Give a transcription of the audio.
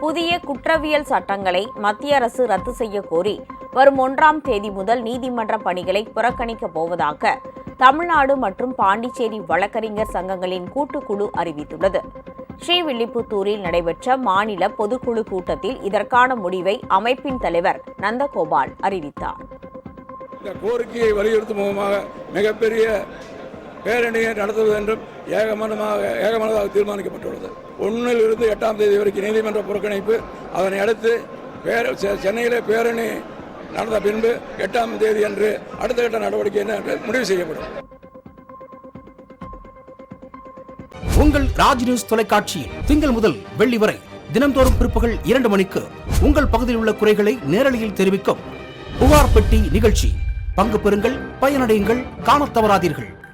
புதிய குற்றவியல் சட்டங்களை மத்திய அரசு ரத்து செய்ய கோரி வரும் ஒன்றாம் தேதி முதல் நீதிமன்ற பணிகளை புறக்கணிக்கப் போவதாக தமிழ்நாடு மற்றும் பாண்டிச்சேரி வழக்கறிஞர் சங்கங்களின் கூட்டுக்குழு அறிவித்துள்ளது. ஸ்ரீவில்லிபுத்தூரில் நடைபெற்ற மாநில பொதுக்குழு கூட்டத்தில் இதற்கான முடிவை அமைப்பின் தலைவர் நந்தகோபால் அறிவித்தார். இந்த கோரிக்கையை வலியுறுத்தும் முகமாக மிகப்பெரிய பேரணியை நடத்துவது என்றும் ஏகமனமாக ஏகமனதாக தீர்மானிக்கப்பட்டுள்ளது. ஒன்றில் இருந்து எட்டாம் தேதி வரைக்கும் நீதிமன்ற புறக்கணிப்பு அதனை அடுத்து பேர செ- சென்னையிலே பேரணி நடந்த பின்பு எட்டாம் தேதி அன்று அடுத்த கட்ட நடவடிக்கை என்ன என்று முடிவு செய்யப்படும். உங்கள் ராஜ் நியூஸ் தொலைக்காட்சியில் திங்கள் முதல் வெள்ளி வரை தினம்தோறும் பிற்பகல் இரண்டு மணிக்கு உங்கள் பகுதியில் உள்ள குறைகளை நேரலையில் தெரிவிக்கும் புகார் பெட்டி நிகழ்ச்சி. பங்கு பெறுங்கள் பயனடையுங்கள் காணத் தவறாதீர்கள்.